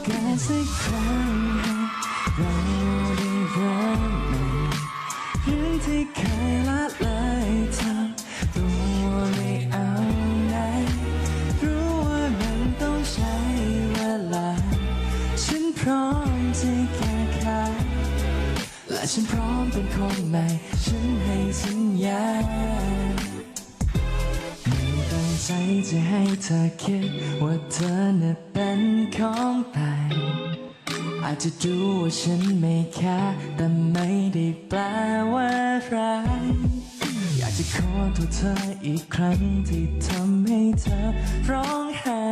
สักครั้งให้เราได้เริ่มใหม่เรื่องที่เคยละเลยทำตัวไม่เอาไหนรู้ว่ามันต้องใช้เวลา ฉันพร้อมที่แก้ไขและฉันพร้อมเป็นคนใหม่ ฉันให้สัญญาไม่ตั้งใจจะให้เธอคิดว่าเธอน่ะเป็นของใคร อาจจะดูว่าฉันไม่แค่แต่ไม่ได้แปลว่ารักอยากจะขอโทษเธออีกครั้งที่ทำให้เธอร้องไห้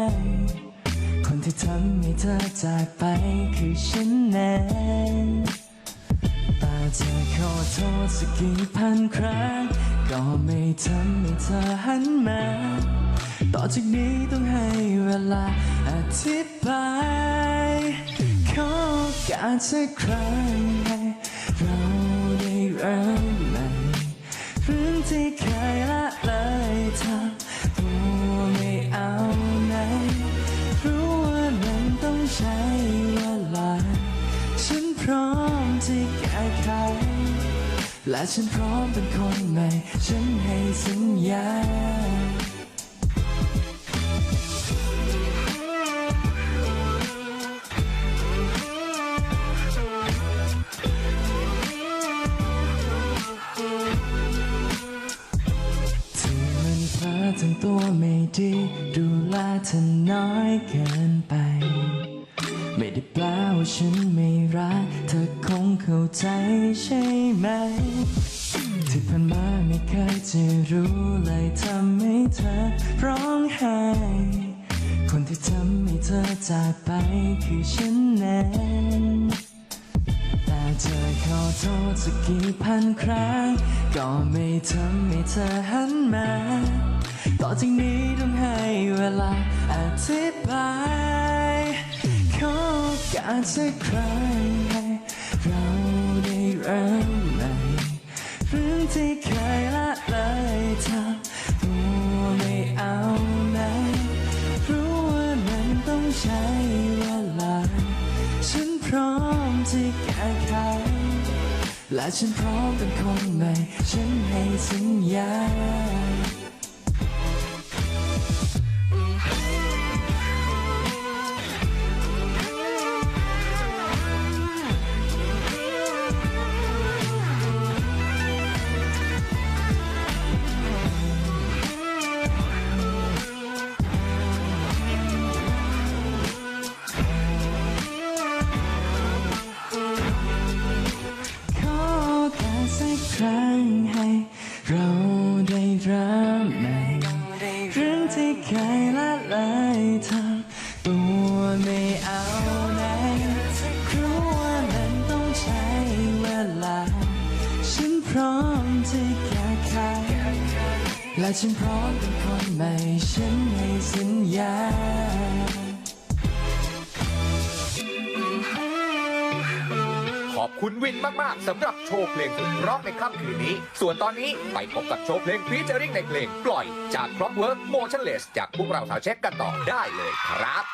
คนที่ทำให้เธอจากไปคือฉันเองแต่เธอขอโทษสักกี่พันครั้ง ก็ไม่ทำให้เธอหันมา ต่อจากนี้ต้องให้เวลาอธิบาย กาสสักครั้งให้เราได้เริ่มใหม่เรื่องที่เคยละเลยทำตัวไม่เอาไหนรู้ว่ามันต้องใช้เวลา ฉันพร้อมที่แก้ไขและฉันพร้อมเป็นคนใหม่ ฉันให้สัญญา ดีดูแลเธอน้อยเกินไป ไม่ได้แปลว่าฉันไม่รัก เธอคงเข้าใจใช่ไหม ที่ผ่านมาไม่เคยจะรู้เลยทำให้เธอร้องไห้ คนที่ทำให้เธอจากไปคือฉันเองแต่เธอขอโทษสักกี่พันครั้ง ก็ไม่ทำให้เธอหันมา ต่อจากนี้ ธิบายขอโอกาสสักครั้งให้เราได้เริ่มใหม่เรื่องที่เคยละเลยทำตัวไม่เอาไหนรู้ว่ามันต้องใช้เวลา ฉันพร้อมที่แก้ไขและฉันพร้อมเป็นคนใหม่ ฉันให้สัญญา ได้ริ่มใหมเรื่องที่เคยละเลยทำตัวไม่เอาไหนรู้ว่ามันต้องใช้เวลา ฉันพร้อมที่แก้ไขและฉันพร้อมเป็นคนใหม่ฉันให้สัญญา อบคุณวินมาก ๆสำหรับโชว์เพลงสุดเพราะในค่ำคืนนี้ ส่วนตอนนี้ไปพบกับโชว์เพลงฟีเจอริ่งในเพลงปล่อยจาก Clockwork Motionless จากพวกเราสาวเช็คกันต่อได้เลยครับ